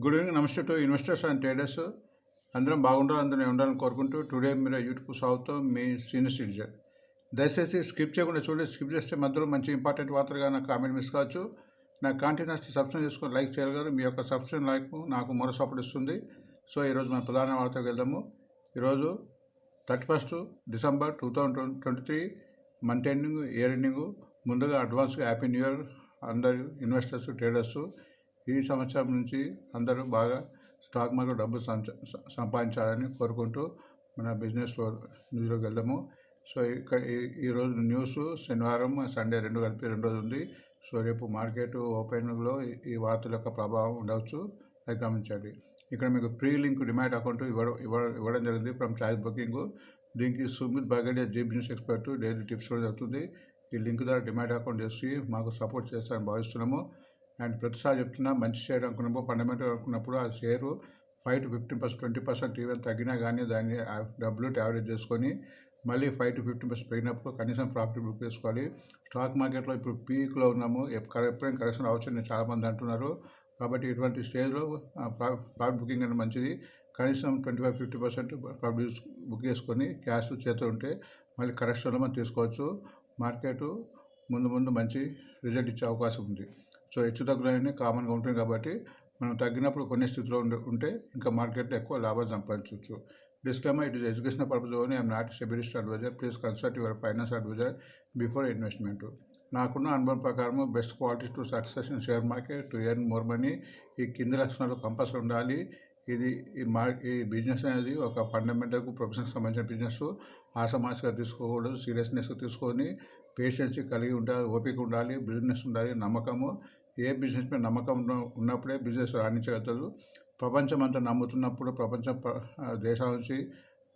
Good evening namaste to investors and traders. అందరం బాగుండాలి అందరం ఉండాలని కోరుకుంటూ టుడే మీరు యూట్యూబ్ సాగుతో మీ సీనియర్ సిటిజన్. దయచేసి స్కిప్ చేయకుండా చూడండి స్కిప్ చేస్తే మధ్యలో మంచి ఇంపార్టెంట్ వార్తలుగా నాకు కామెంట్ మిస్ కావచ్చు. నా కాంటెంట్ సబ్స్క్రైబ్ చేసుకొని లైక్ చేయగలరు మీ యొక్క సబ్స్క్రైబ్ లైక్ నాకు మరో సపోర్ట్ ఇస్తుంది. సో ఈరోజు మన ప్రధాన వార్తకు వెళ్దాము. ఈరోజు thirty first December two thousand twenty three month ending year ending ముందుగా అడ్వాన్స్గా హ్యాపీ న్యూ ఇయర్ అందరు ఇన్వెస్టర్స్ ట్రేడర్స్. ఈ సంవత్సరం నుంచి అందరూ బాగా స్టాక్ మార్కెట్ డబ్బు సంచ సంపాదించాలని కోరుకుంటూ మన బిజినెస్లో న్యూస్లోకి వెళ్దాము. సో ఇక్కడ ఈ- ఈరోజు న్యూస్ శనివారం సండే రెండు కలిపి రెండు రోజు ఉంది. సో రేపు మార్కెట్ ఓపెనింగ్లో ఈ- వార్తల యొక్క ప్రభావం ఉండవచ్చు. అది గమనించండి. ఇక్కడ మీకు ప్రీ లింక్ డిమాట్ అకౌంట్ ఇవ్వడం ఇవ్వడం ఇవ్వడం జరిగింది ఫ్రమ్ చాయిస్ బుకింగ్ దీనికి Sumit Bagadia Zee Business expert daily tips కూడా జరుగుతుంది. ఈ లింక్ ద్వారా డిమాట్ అకౌంట్ చేసి మాకు సపోర్ట్ చేస్తారని భావిస్తున్నాము. అండ్ ప్రతిసారి చెప్తున్నా మంచి షేర్ అనుకున్నప్పుడు ఫండమెంటల్ అనుకున్నప్పుడు ఆ share five to fifteen percent twenty percent even తగ్గినా కానీ దాన్ని డబ్బులు యావరేజ్ చేసుకొని మళ్ళీ ఫైవ్ టు ఫిఫ్టీన్ పర్సెంట్ పెరిగినప్పుడు కనీసం ప్రాఫిట్ బుక్ చేసుకోవాలి. స్టాక్ మార్కెట్లో ఇప్పుడు పీక్లో ఉన్నాము ఎప్పుడైనా కరెక్షన్ అవసరం చాలామంది అంటున్నారు. కాబట్టి ఇటువంటి స్టేజ్లో ప్రాఫిట్ బుకింగ్ అనేది మంచిది. కనీసం twenty five fifty percent profit book చేసుకొని క్యాష్ చేతిలో ఉంటే మళ్ళీ కరెక్షన్లో మనం తీసుకోవచ్చు. మార్కెట్ ముందు ముందు మంచి రిజల్ట్ ఇచ్చే అవకాశం ఉంది. సో హెచ్చు తగ్గులన్నీ కామన్గా ఉంటుంది కాబట్టి మనం తగ్గినప్పుడు కొన్ని స్థితిలో ఉంటే ఇంకా మార్కెట్లో ఎక్కువ లాభాలు సంపాదించవచ్చు. Disclaimer it is education purpose only I'm not SEBI list advisor please consult your finance advisor before investment నాకున్న అనుభవం ప్రకారం best quality to success in share market to earn more money ఈ కింది లక్షణాలు కంపల్సరీ ఉండాలి. ఇది ఈ మార్ ఈ బిజినెస్ అనేది ఒక ఫండమెంటల్కు ప్రొఫెషన్కి సంబంధించిన బిజినెస్ ఆసమాసిగా తీసుకోకూడదు సీరియస్నెస్గా తీసుకొని పేషెన్స్ కలిగి ఉండాలి ఓపిక ఉండాలి బిజినెస్ ఉండాలి నమ్మకము. ఏ బిజినెస్ మీద నమ్మకం ఉన్నప్పుడే బిజినెస్ రాణించగలుగుతారు. ప్రపంచం అంతా నమ్ముతున్నప్పుడు ప్రపంచం ప- దేశాల నుంచి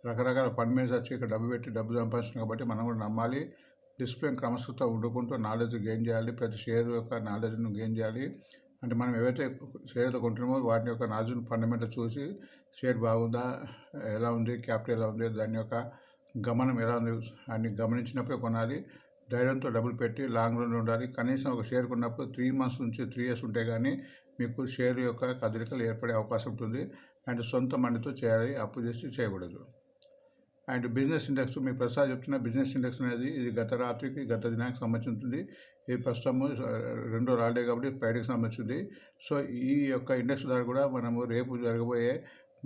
రకరకాల ఫండ్ మేనేజర్స్ వచ్చి ఇక్కడ డబ్బు పెట్టి డబ్బు సంపాదించడం కాబట్టి మనం కూడా నమ్మాలి. డిసిప్లిన్ క్రమశిక్షణ ఉండుకుంటూ నాలెడ్జ్ గెయిన్ చేయాలి. ప్రతి షేర్ యొక్క నాలెడ్జ్ను గెయిన్ చేయాలి. అంటే మనం ఏవైతే షేర్లు కొంటున్నామో వాటి యొక్క నాలెడ్జ్ను ఫండమెంటల్ చూసి షేర్ బాగుందా ఎలా ఉంది క్యాపిటల్ ఎలా ఉంది దాని యొక్క గమనం ఎలా ఉంది అని గమనించినప్పుడే కొనాలి. ధైర్యంతో డబ్బులు పెట్టి లాంగ్ రన్ ఉండాలి. కనీసం ఒక షేర్ కొన్నప్పుడు త్రీ మంత్స్ నుంచి త్రీ ఇయర్స్ ఉంటే కానీ మీకు షేర్ యొక్క కదలికలు ఏర్పడే అవకాశం ఉంటుంది. అండ్ సొంత మనీతో చేయాలి అప్పు చేసి చేయకూడదు. అండ్ బిజినెస్ ఇండెక్స్ మీ ప్రసాద్ చెప్తున్న బిజినెస్ ఇండెక్స్ అనేది ఇది గత రాత్రికి గత దినానికి సంబంధించి ఉంటుంది. ఇది ప్రస్తుతము రెండో రాడే కాబట్టి ఫ్రైడేకి సంబంధించింది సో ఈ యొక్క ఇండెక్స్ ద్వారా కూడా మనము రేపు జరగబోయే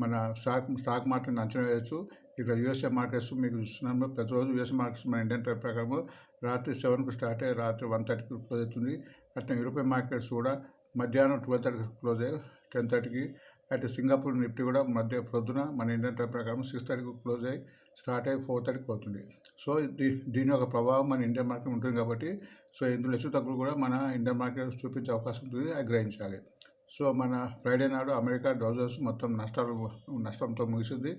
మన స్టాక్ స్టాక్ మార్కెట్ని అంచనా వేయచ్చు. ఇక్కడ యూఎస్ఏ మార్కెట్స్ మీకు చూస్తున్నాము. ప్రతిరోజు యూఎస్ఏ మార్కెట్స్ మన ఇండియన్ టైప్ ప్రకారం రాత్రి సెవెన్కి స్టార్ట్ అయ్యి రాత్రి వన్ థర్టీకి క్లోజ్ అవుతుంది. అట్లా యూరోపియన్ మార్కెట్స్ కూడా మధ్యాహ్నం ట్వెల్వ్ థర్టీకి క్లోజ్ అయ్యి టెన్ థర్టీకి అటు సింగపూర్ నిఫ్టీ కూడా మధ్య ప్రొద్దున మన ఇండియన్ టైం ప్రకారం సిక్స్ థర్టీకి క్లోజ్ అయ్యి స్టార్ట్ అయ్యి ఫోర్ థర్టీకి పోతుంది. సో దీ దీని యొక్క ప్రభావం మన ఇండియన్ మార్కెట్ ఉంటుంది కాబట్టి సో ఇందులో హెచ్చు తగ్గులు కూడా మన ఇండియన్ మార్కెట్ చూపించే అవకాశం ఉంటుంది అది గ్రహించాలి. సో మన ఫ్రైడే నాడు అమెరికా డౌజన్స్ మొత్తం నష్టాలు నష్టంతో ముగిసింది.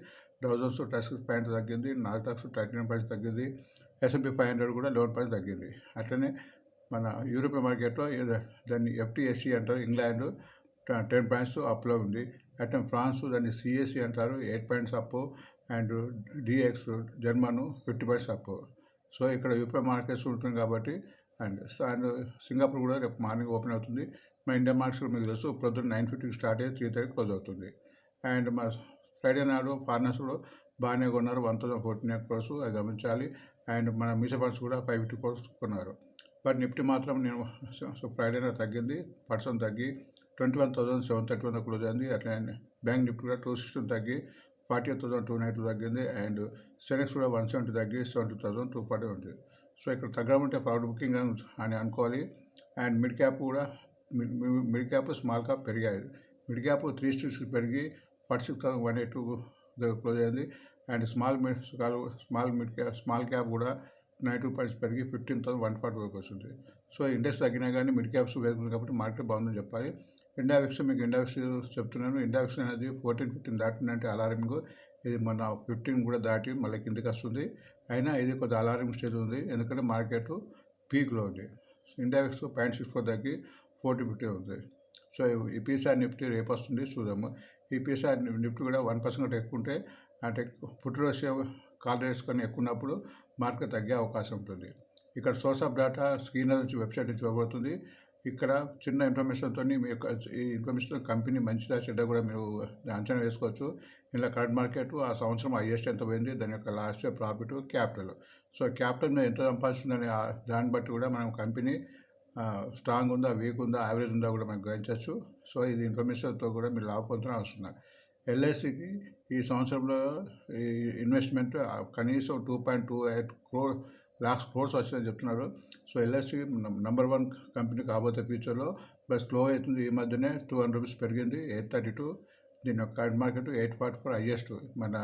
డౌజన్స్ టెక్స్ పాయింట్ తగ్గింది నాల్టాక్స్ థర్టీ నైన్ తగ్గింది ఎస్ఎంపీ ఫైవ్ హండ్రెడ్ కూడా లెవెన్ పర్సెంట్ తగ్గింది. అట్లనే మన యూరోపియన్ మార్కెట్లో దాన్ని ఎఫ్టీఎస్సీ అంటారు ఇంగ్లాండ్ టెన్ పాయింట్స్ అప్లో ఉంది. అట్లా ఫ్రాన్స్ దాన్ని సిఎస్సి అంటారు eight points up and DAX German fifty points up. So ఇక్కడ యూపీ మార్కెట్స్ ఉంటుంది కాబట్టి అండ్ అండ్ సింగపూర్ కూడా రేపు మార్నింగ్ ఓపెన్ అవుతుంది. మా ఇండియా మార్కెట్స్ మీకు తెలుసు ప్రొద్దున నైన్ ఫిఫ్టీకి స్టార్ట్ అయ్యి త్రీ థర్టీ క్లోజ్ అవుతుంది. అండ్ మా ఫ్రైడే నాడు ఫారినర్స్ కూడా బాగానే కొన్నారు వన్ థౌసండ్ ఫోర్టీన్ క్రోర్స్ అది గమనించాలి. అండ్ మన మ్యూచువల్ ఫండ్స్ కూడా ఫైవ్ ఫిఫ్టీ క్రోర్స్ కొన్నారు. బట్ నిఫ్టీ మాత్రం నేను సో ఫ్రైడేన తగ్గింది. పర్సెంట్ తగ్గి twenty one thousand seven thirty one close అయింది. అట్లనే బ్యాంక్ నిఫ్టీ కూడా టూ సిక్స్టీన్ తగ్గి forty eight thousand two ninety తగ్గింది. అండ్ సెనెక్స్ కూడా వన్ సెవెంటీ తగ్గి సెవెంటీ థౌసండ్ టూ ఫార్టీ ఉంది. సో ఇక్కడ తగ్గమంటే ప్రాఫిట్ బుకింగ్ అని అని అనుకోవాలి. అండ్ మిడ్ క్యాప్ కూడా mid mid cap small cap పెరిగాయి. మిడ్ క్యాప్ త్రీ సిక్స్ పెరిగి forty six thousand one eight two close అయింది. And small mid small mid cap small cap కూడా నైన్ టూ పాయింట్స్ పెరిగి fifteen thousand one forty వరకు వస్తుంది so index తగ్గినా కానీ mid caps పెరుగుతుంది కాబట్టి మార్కెట్ బాగుందని చెప్పాలి. ఇండావిక్స్ మీకు ఇండావిక్స్ చెప్తున్నాను. ఇండావిక్స్ అనేది ఫోర్టీన్ ఫిఫ్టీన్ దాటిందంటే అలారింగ్ ఇది మన ఫిఫ్టీన్ కూడా దాటి మళ్ళీ కిందకి వస్తుంది. అయినా ఇది కొద్దిగా అలారం స్టేజ్ ఉంది. ఎందుకంటే మార్కెట్ పీక్లో ఉంది. India VIX point six four తగ్గి ఫోర్టీ ఫిఫ్టీ ఉంది. సో ఈ పీసీఆర్ నిఫ్టీ రేపు వస్తుంది. చూద్దాము. ఈ పీసీఆర్ నిఫ్టీ కూడా వన్ పర్సెంట్ ఎక్కువ ఉంటే అంటే పుట్టినరోజు కాల్ వేసుకొని ఎక్కున్నప్పుడు మార్కెట్ తగ్గే అవకాశం ఉంటుంది. ఇక్కడ సోర్స్ ఆఫ్ డేటా స్క్రీన్ నుంచి వెబ్సైట్ నుంచి ఇవ్వబడుతుంది. ఇక్కడ చిన్న ఇన్ఫర్మేషన్తో మీ యొక్క ఈ ఇన్ఫర్మేషన్ కంపెనీ మంచిదా చెడ్డ కూడా మీరు అంచనా వేసుకోవచ్చు. ఇలా కరెంట్ మార్కెట్ ఆ సంవత్సరం హైయెస్ట్ ఎంత పోయింది దాని యొక్క last year profit capital so capital మీద ఎంత సంపాదిస్తుందని దాన్ని బట్టి కూడా మనం కంపెనీ స్ట్రాంగ్ ఉందా వీక్ ఉందా యావరేజ్ ఉందా కూడా మనం గ్రహించవచ్చు. సో ఇది ఇన్ఫర్మేషన్తో కూడా మీరు లాభ పొందడం అవసరం ఎల్ఐసికి ఈ సంవత్సరంలో ఈ ఇన్వెస్ట్మెంట్ కనీసం two point two eight crore lakhs crores వచ్చిందని చెప్తున్నారు. So LIC number one company కాబోతే ఫ్యూచర్లో ప్లస్ స్లో అవుతుంది. ఈ మధ్యనే టూ హండ్రెడ్ రూపీస్ పెరిగింది ఎయిట్ థర్టీ టూ దీని యొక్క current market eight forty four highest మన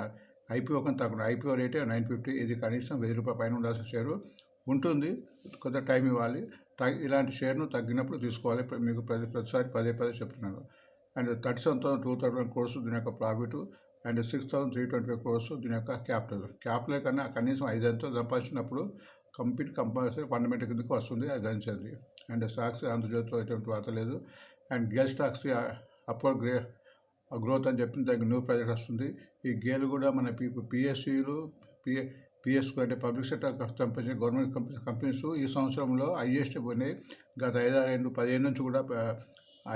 ఐపీఓ కన్నా తక్కువ ఐపీఓ రేటే నైన్ ఫిఫ్టీ ఇది కనీసం వెయ్యి రూపాయల పైన ఉండాల్సిన షేరు ఉంటుంది. కొంత టైం ఇవ్వాలి. తగ్గి ఇలాంటి షేర్ను తగ్గినప్పుడు తీసుకోవాలి. మీకు ప్రతి ప్రతిసారి పదే పదే చెప్తున్నాను. And thirty seven thousand two thousand crores దీని యొక్క profit and six thousand three twenty five crores దీని యొక్క క్యాపిటల్. క్యాపిటల్ కన్నా కనీసం ఐదంతో సంపాదించినప్పుడు కంప్లీట్ కంపల్సరీ ఫండమెంటల్ కిందకు వస్తుంది అది గణించండి అండ్ స్టాక్స్ ఆంధ్రజ్యోతిలో ఎటువంటి వార్త లేదు. And GAIL stocks upward gray growth అని చెప్పిన దానికి న్యూ ప్రాజెక్ట్ వస్తుంది. ఈ గేల్ కూడా మన పి పిఎస్సీలు పిఏ పిఎస్కు అంటే పబ్లిక్ సెక్టర్ సంబంధించిన గవర్నమెంట్ కంపెనీ కంపెనీస్ ఈ సంవత్సరంలో హైయెస్ట్ పోయినాయి. గత ఐదారు రెండు పదిహేను నుంచి కూడా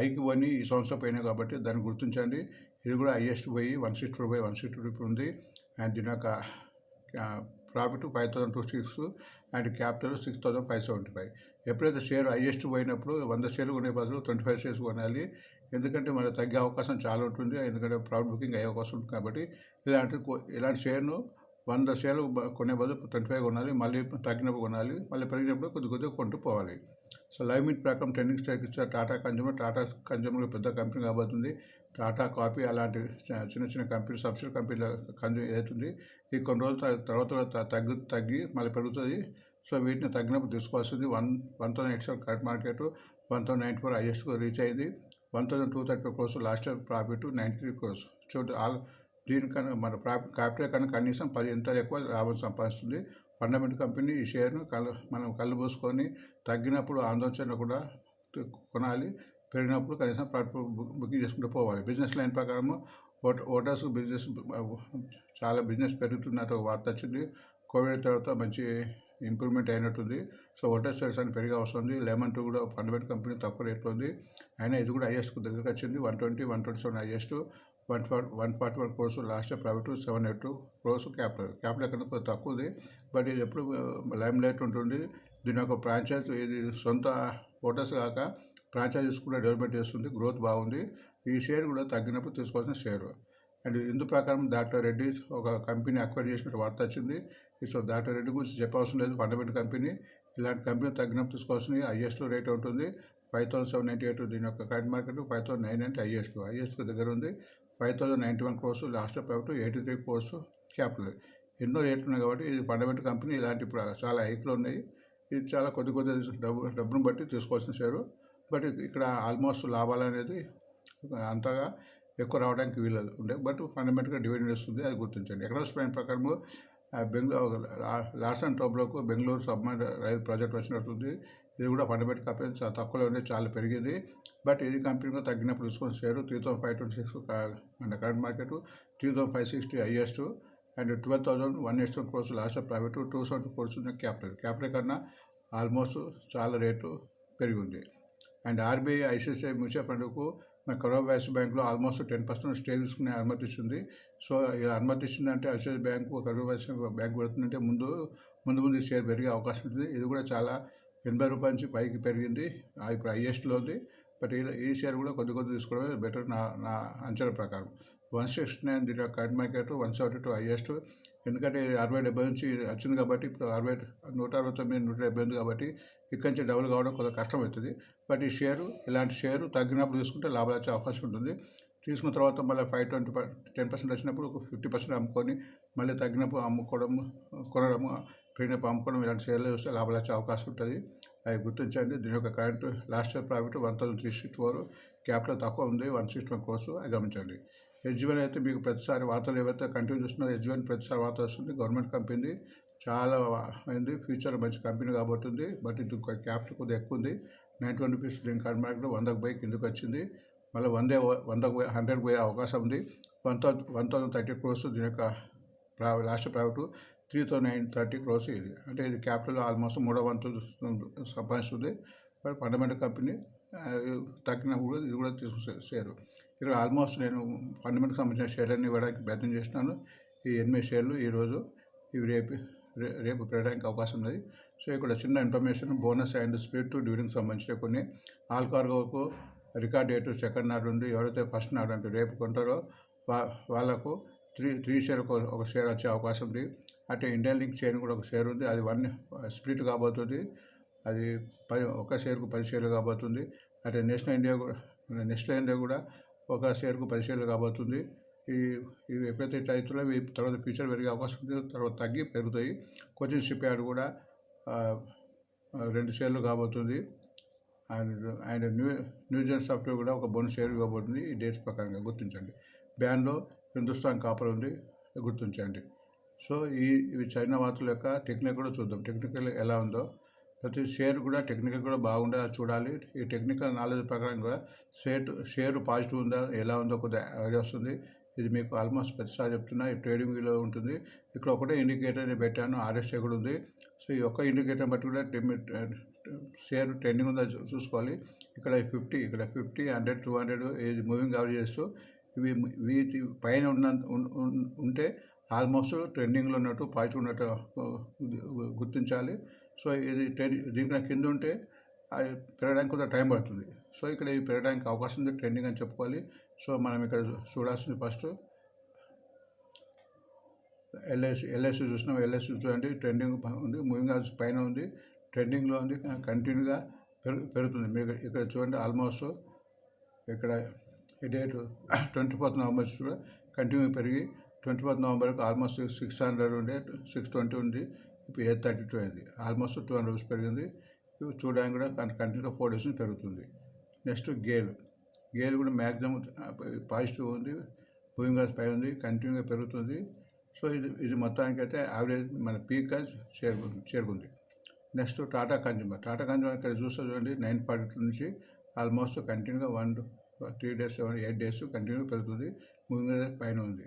ఐకి పోయి ఈ సంవత్సరం పోయినాయి కాబట్టి దాన్ని గుర్తించండి. ఇది కూడా హైయెస్ట్ పోయి one sixty by one sixty rupee ఉంది. అండ్ దీని యొక్క profit five thousand two six and capital six thousand five seventy five ఎప్పుడైతే షేర్ హైయెస్ట్ పోయినప్పుడు వంద షేర్లు కొనే బదులు ట్వంటీ ఫైవ్ షేర్స్ కొనాలి. ఎందుకంటే మన తగ్గే అవకాశం చాలా ఉంటుంది. ఎందుకంటే ప్రాఫిట్ బుకింగ్ అయ్యే అవకాశం ఉంటుంది కాబట్టి ఇలాంటి ఇలాంటి షేర్ను వంద షేర్లు కొనే బదులు ట్వంటీ ఫైవ్ కొనాలి. మళ్ళీ తగ్గినప్పుడు కొనాలి. మళ్ళీ పెరిగినప్పుడు కొద్ది కొద్దిగా కొంటూ పోవాలి. సో లైవ్ మీట్ ప్రకారం ట్రెండింగ్ స్టాక్ ఇచ్చారు. టాటా కన్జ్యూమర్ టాటా కన్జ్యూమర్ పెద్ద కంపెనీ కాబోతుంది. టాటా కాపీ అలాంటి చిన్న చిన్న కంపెనీ సబ్సిడీ కంపెనీల కన్జ్యూమ్ అవుతుంది ఈ కొన్ని రోజులు తర్వాత తగ్గు తగ్గి మళ్ళీ పెరుగుతుంది. సో వీటిని తగ్గినప్పుడు తీసుకోవాల్సింది one one thousand eight seven current market one thousand ninety four highest reach అయింది. One thousand two thirty four crores last year profit ninety three crores. చూడు ఆల్ దీనికన్నా మన ప్రాఫిట్ క్యాపిటల్ కన్నా కనీసం పది ఎంత ఎక్కువ లాభం సంపాదిస్తుంది. ఫండమెంట్ కంపెనీ ఈ షేర్ను కళ్ళు మనం కళ్ళు మూసుకొని తగ్గినప్పుడు ఆందోళన కూడా కొనాలి. పెరిగినప్పుడు కనీసం బుకింగ్ చేసుకుంటూ పోవాలి. బిజినెస్ లైన్ ప్రకారము ఓట ఓటర్స్ బిజినెస్ చాలా బిజినెస్ పెరుగుతున్నట్టు ఒక వార్త వచ్చింది. కోవిడ్ తర్వాత మంచి ఇంప్రూవ్మెంట్ అయినట్టుంది. సో ఓటర్స్ సర్వీస్ అని పెరిగి వస్తుంది లెమన్ టూ కూడా ఫండమెంట్ కంపెనీ తక్కువ రేట్లో ఉంది. అయినా ఇది కూడా హైయెస్ట్ దగ్గరకు వచ్చింది. One twenty one twenty seven highest. One forty one forty one crores last private seven eight two crores capital. Capital కన్నా కొంచెం తక్కువ ఉంది. బట్ ఇది ఎప్పుడు లైమ్ లైట్ ఉంటుంది. దీని యొక్క ఫ్రాంచైజ్ ఇది సొంత ఓటర్స్ కాక ఫ్రాంచైజీస్ కూడా డెవలప్మెంట్ చేస్తుంది గ్రోత్ బాగుంది. ఈ షేర్ కూడా తగ్గినప్పుడు తీసుకోవాల్సిన షేర్ అండ్ ఇందు ప్రకారం డాక్టర్ రెడ్డి ఒక కంపెనీ అక్వైర్ చేసినట్టు వార్త వచ్చింది. సో డాక్టర్ రెడ్డి గురించి చెప్పవలసిన లేదు ఫండమెంటల్ కంపెనీ ఇలాంటి కంపెనీ తగ్గినప్పుడు తీసుకోవాల్సింది హైయెస్ట్ రేట్ ఉంటుంది. Five thousand seven ninety eight దీని యొక్క current market five thousand nine అంటే హైయెస్ట్ హైయెస్ట్ దగ్గర ఉంది. Five thousand ninety one crores last private eighty three crores capital ఎన్నో రేట్లు ఉన్నాయి కాబట్టి ఇది ఫండమెంటల్ కంపెనీ ఇలాంటి చాలా హైక్లు ఉన్నాయి. ఇది చాలా కొద్ది కొద్ది డబ్బు డబ్బును బట్టి తీసుకోవాల్సిన షేరు బట్ ఇక్కడ ఆల్మోస్ట్ లాభాలు అనేది అంతగా ఎక్కువ రావడానికి వీలు ఉండే బట్ ఫండమెంటల్గా డివిడెండ్ వస్తుంది అది గుర్తించండి. ఎకనామిక్స్ ప్లాన్ ప్రకారము బెంగళూరు లాస్ట్ అండ్ టాప్లోకి బెంగళూరు సబ్మర్ రైలు ప్రాజెక్ట్ వచ్చినట్టుంది. ఇది కూడా ఫండమెంటల్ కంపెనీ చాలా తక్కువలో ఉండే చాలా పెరిగింది. బట్ ఇది కంపెనీలో తగ్గినప్పుడు తీసుకొని share three thousand five twenty six and current market three thousand five sixty highest and twelve thousand one eight seven crores last private two seventy crores ఉంది క్యాపిటల్. క్యాపిటల్ కన్నా ఆల్మోస్ట్ చాలా రేటు పెరిగి ఉంది అండ్ ఆర్బీఐ ఐసిఐసిఐ మ్యూచువల్ ఫండ్కు మన కరోనా వ్యాక్స్ బ్యాంకులో ఆల్మోస్ట్ టెన్ పర్సెంట్ స్టే తీసుకునే అనుమతిస్తుంది సో ఇలా అనుమతిస్తుందంటే ఇచ్చిందంటే బ్యాంకు కరోనా వ్యాక్స్ బ్యాంకు పెడుతుందంటే ముందు ముందు ముందు షేర్ పెరిగే అవకాశం ఉంటుంది. ఇది కూడా చాలా ఎనభై రూపాయల నుంచి పైకి పెరిగింది. ఇప్పుడు హైయెస్ట్లో ఉంది. బట్ ఈ షేర్ కూడా కొద్ది కొద్ది తీసుకోవడమే బెటర్ నా నా అంచనా ప్రకారం. వన్ సిక్స్టీ నైన్ దీని current market one seventy two highest. ఎందుకంటే అరవై డెబ్బై నుంచి వచ్చింది కాబట్టి ఇప్పుడు అరవై నూట అరవై తొమ్మిది నూట డెబ్బై ఉంది కాబట్టి ఇక్కడి నుంచి డబుల్ కావడం కొంత కష్టమవుతుంది. బట్ ఈ షేరు ఇలాంటి షేరు తగ్గినప్పుడు తీసుకుంటే లాభాలు వచ్చే అవకాశం ఉంటుంది. తీసుకున్న తర్వాత మళ్ళీ ఫైవ్ ట్వంటీ టెన్ పర్సెంట్ వచ్చినప్పుడు ఒక ఫిఫ్టీ పర్సెంట్ అమ్ముకొని మళ్ళీ తగ్గినప్పుడు అమ్ముకోవడం కొనడం పెరిగినప్పుడు అమ్ముకోవడం ఇలాంటి షేర్లు చూస్తే లాభాలు వచ్చే అవకాశం ఉంటుంది. అవి గుర్తించండి. దీని యొక్క current last year profit one thousand three sixty four capital తక్కువ ఉంది వన్ సిక్స్టీ వన్ కోర్సు అది గమనించండి. హెచ్బిఎన్ అయితే మీకు ప్రతిసారి వార్తలు ఏవైతే కంటిన్యూ చూస్తున్నారో హెచ్బిఎన్ ప్రతిసారి వార్త వస్తుంది. గవర్నమెంట్ కంపెనీ చాలా అయింది ఫ్యూచర్లో మంచి కంపెనీ కాబోతుంది బట్ ఇది క్యాపిటల్ కొద్దిగా ఎక్కువ ఉంది నైన్ వన్ రూపీస్ దీని కరెంట్ వందకు పోయి కిందకు వచ్చింది. మళ్ళీ వందే వందకు పోయి హండ్రెడ్ పోయే అవకాశం ఉంది. One thou one thousand thirty crores దీని యొక్క ప్రా last private three thousand nine thirty crores ఇది. అంటే ఇది క్యాపిటల్ ఆల్మోస్ట్ మూడో వంతు సంపాదిస్తుంది. బట్ ఫండమెంటల్ కంపెనీ తగ్గినప్పుడు ఇది కూడా తీసుకు షేరు. ఇక్కడ ఆల్మోస్ట్ నేను ఫండమెంట్కి సంబంధించిన షేర్ అన్ని ఇవ్వడానికి ప్రయత్నం చేస్తున్నాను. ఈ ఎనిమిది షేర్లు ఈరోజు ఇవి రేపు రేపు పెరగడానికి అవకాశం ఉన్నది. సో ఇక్కడ చిన్న information bonus and split during సంబంధించిన కొన్ని ఆల్ కార్గోకు రికార్డ్ డేట్ సెకండ్ నాడు నుండి ఎవరైతే ఫస్ట్ నాడు అంటే రేపు కొంటారో వా వాళ్ళకు త్రీ త్రీ షేర్ ఒక షేర్ వచ్చే అవకాశం ఉంది. అంటే ఇండియన్ లింక్ షేర్ కూడా ఒక షేర్ ఉంది. అది వన్ స్ప్లిట్ కాబోతుంది. అది పది ఒక షేర్కు పది షేర్లు కాబోతుంది. అంటే నేషనల్ ఇండియా కూడా నేషనల్ ఇండియా కూడా ఒక షేర్కు పది షేర్లు కాబోతుంది. ఈ ఇవి ఎప్పుడైతే ఇట్లా ఇవి తర్వాత ఫ్యూచర్ పెరిగే అవకాశం ఉంది తర్వాత తగ్గి పెరుగుతాయి. కోచింగ్ షిప్ యార్డ్ కూడా రెండు షేర్లు కాబోతుంది. And and new Newgen software కూడా ఒక బొన్ షేర్ ఇవ్వబోతుంది ఈ డేట్స్ ప్రకారంగా గుర్తించండి. బ్యాన్లో హిందుస్థాన్ కాపర్ ఉంది గుర్తించండి. సో ఈ ఇవి చైనా వార్తల యొక్క టెక్నిక్ కూడా చూద్దాం. టెక్నికల్ ఎలా ఉందో. ప్రతి షేర్ కూడా టెక్నికల్ కూడా బాగుండే చూడాలి. ఈ టెక్నికల్ నాలెడ్జ్ ప్రకారం కూడా షేర్ షేర్ పాజిటివ్ ఉందా ఎలా ఉందో కొద్దిగా ఐడియా వస్తుంది. ఇది మీకు ఆల్మోస్ట్ ప్రతిసారి చెప్తున్నా ఈ ట్రేడింగ్ ఉంటుంది. ఇక్కడ ఒకటే ఇండికేటర్ నేను పెట్టాను ఆర్ఎస్ఏ కూడా ఉంది. సో ఈ ఒక్క ఇండికేటర్ బట్టి కూడా షేర్ ట్రెండింగ్ ఉందా చూసుకోవాలి. ఇక్కడ ఫిఫ్టీ ఇక్కడ ఫిఫ్టీ హండ్రెడ్ టూ హండ్రెడ్ ఇది మూవింగ్ యావరేజ్ చేస్తూ ఇవి వీటి పైన ఉన్న ఉంటే ఆల్మోస్ట్ ట్రెండింగ్లో ఉన్నట్టు పాజిటివ్ ఉన్నట్టు గుర్తించాలి. సో ఇది ట్రెండ్ దీనికన్నా కింద ఉంటే అది పెరగడానికి కొంత టైం పడుతుంది. సో ఇక్కడ ఇది పెరగడానికి అవకాశం ఉంది ట్రెండింగ్ అని చెప్పుకోవాలి. సో మనం ఇక్కడ చూడాల్సింది ఫస్ట్ ఎల్ఐసి ఎల్ఐసి చూసినాం ఎల్ఐసి చూడండి. ట్రెండింగ్ ఉంది. మూవింగ్ యావరేజ్ పైన ఉంది. ట్రెండింగ్లో ఉంది. కంటిన్యూగా పెరుగు పెరుగుతుంది. మీరు ఇక్కడ చూడండి ఆల్మోస్ట్ ఇక్కడ ఈ డేట్ ట్వంటీ ఫోర్త్ నవంబర్ కూడా కంటిన్యూ పెరిగి ట్వంటీ ఫోర్త్ నవంబర్కి ఆల్మోస్ట్ సిక్స్ హండ్రెడ్ ఉండే సిక్స్ ట్వంటీ ఉంది. ఇప్పుడు ఎయిట్ థర్టీ టూ అయింది. ఆల్మోస్ట్ టూ హండ్రెడ్ రూపీస్ పెరిగింది. చూడడానికి కూడా కంటిన్యూగా ఫోర్ డేస్ పెరుగుతుంది. నెక్స్ట్ గేల్ గేల్ కూడా మ్యాక్సిమం పాజిటివ్ ఉంది మూవింగ్ పై ఉంది కంటిన్యూగా పెరుగుతుంది. సో ఇది ఇది మొత్తానికి అయితే యావరేజ్ మన పీక్ చేరుకు చేరుకుంది. Next Tata consumer Tata consumer ఇక్కడ చూస్తే చూడండి నైన్ ఫార్టీ నుంచి ఆల్మోస్ట్ కంటిన్యూగా one three days seven eight days కంటిన్యూగా పెరుగుతుంది మూవింగ్ పైన ఉంది.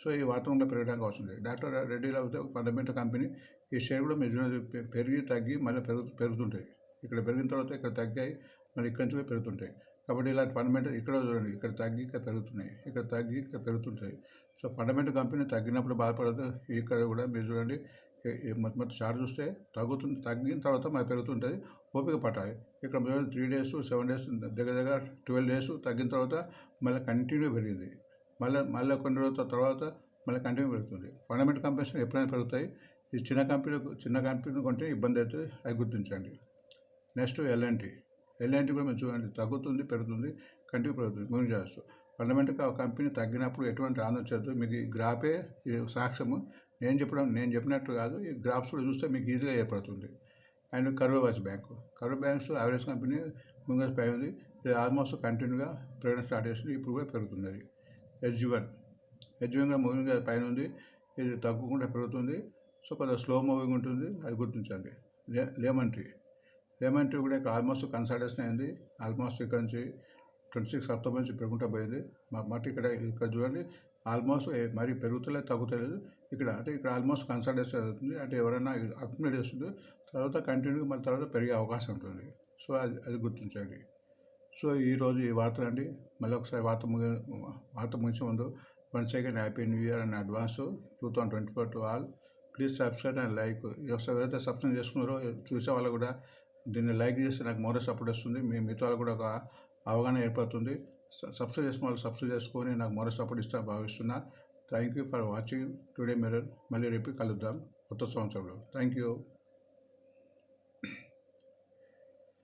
సో ఈ వాతావరణంలో పెరగడానికి వస్తుంది డాక్టర్ రెడ్డి అయితే ఫండమెంటల్ కంపెనీ ఈ షేర్ కూడా మీరు పెరిగి తగ్గి మళ్ళీ పెరుగు పెరుగుతుంటాయి. ఇక్కడ పెరిగిన తర్వాత ఇక్కడ తగ్గాయి మళ్ళీ ఇక్కడి నుంచి పెరుగుతుంటాయి. కాబట్టి ఇలాంటి ఫండమెంటల్ ఇక్కడ చూడండి ఇక్కడ తగ్గి ఇక్కడ పెరుగుతున్నాయి ఇక్కడ తగ్గి ఇక్కడ పెరుగుతుంటాయి. సో ఫండమెంటల్ కంపెనీ తగ్గినప్పుడు బాధపడదు ఇక్కడ కూడా మీరు చూడండి మొత్తం మొత్తం చార్ట్ చూస్తే తగ్గుతుంది తగ్గిన తర్వాత మరి పెరుగుతుంటుంది. ఓపిక పట్టాలి. ఇక్కడ త్రీ డేస్ సెవెన్ డేస్ దగ్గర దగ్గర ట్వెల్వ్ డేస్ తగ్గిన తర్వాత మళ్ళీ కంటిన్యూ పెరిగింది. మళ్ళీ మళ్ళీ కొన్ని రోజుల తర్వాత మళ్ళీ కంటిన్యూ పెరుగుతుంది. ఫండమెంటల్ కంపెనీస్ ఎప్పుడైనా పెరుగుతాయి. ఈ చిన్న కంపెనీ చిన్న కంపెనీ కొంటే ఇబ్బంది అవుతుంది. అది గుర్తించండి. నెక్స్ట్ ఎల్ఎన్టీ ఎల్ఎన్టీ కూడా మేము చూడండి తగ్గుతుంది పెరుగుతుంది కంటిన్యూ పెరుగుతుంది. మేము చేస్తాం. ఫండమెంటల్గా కంపెనీ తగ్గినప్పుడు ఎటువంటి ఆందోళన చేయదు మీకు ఈ గ్రాఫే సాక్ష్యము. నేను చెప్పడం నేను చెప్పినట్టు కాదు. ఈ గ్రాఫ్స్ కూడా చూస్తే మీకు ఈజీగా ఏర్పడుతుంది. అండ్ కర్వవాస్ బ్యాంకు. కర్వ్ బ్యాంక్స్ యావరేజ్ కంపెనీ ముంగస్ పై ఉంది. ఇది ఆల్మోస్ట్ కంటిన్యూగా పెరగడం స్టార్ట్ చేసింది. ఇప్పుడు కూడా పెరుగుతుంది అది. హెచ్ వన్ హెచ్ వన్గా మూవింగ్ పైన ఉంది. ఇది తగ్గకుండా పెరుగుతుంది. సో కొంత స్లో మూవింగ్ ఉంటుంది. అది గుర్తించండి. లే లేమంటే ట్రీ. లెమన్ కూడా ఇక్కడ ఆల్మోస్ట్ కన్సల్టేషన్ అయింది. ఆల్మోస్ట్ ఇక్కడ నుంచి ట్వంటీ సిక్స్ అక్టోబర్ నుంచి పెరుగుకుంటూ పోయింది. మట్టి ఇక్కడ ఇక్కడ చూడండి ఆల్మోస్ట్ మరి పెరుగుతలేదు తగ్గుతలేదు. ఇక్కడ అంటే ఇక్కడ ఆల్మోస్ట్ కన్సల్టేషన్ అవుతుంది. అంటే ఎవరైనా అక్యుమిలేట్ చేస్తుంది తర్వాత కంటిన్యూగా మళ్ళీ తర్వాత పెరిగే అవకాశం ఉంటుంది. సో అది అది గుర్తించండి. సో ఈరోజు ఈ వార్తలు అండి. మళ్ళీ ఒకసారి వార్త ముగి వార్త ముగించే ముందు one second happy new year and advance two thousand twenty four to all. Please subscribe and like. ఎవరైతే సబ్స్క్రైబ్ చేసుకున్నారో చూసే వాళ్ళు కూడా దీన్ని లైక్ చేస్తే నాకు మోరో సపోర్ట్ వస్తుంది. మీ మిగతా కూడా ఒక అవగాహన ఏర్పడుతుంది. సబ్స్క్రైబ్ చేసుకున్న వాళ్ళు సబ్స్క్రైబ్ చేసుకొని నాకు మరో సపోర్ట్ ఇస్తాను భావిస్తున్నా. Thank you for watching. Today mirror. మళ్ళీ రేపు కలుద్దాం. కొత్త సంవత్సరంలో. Thank you.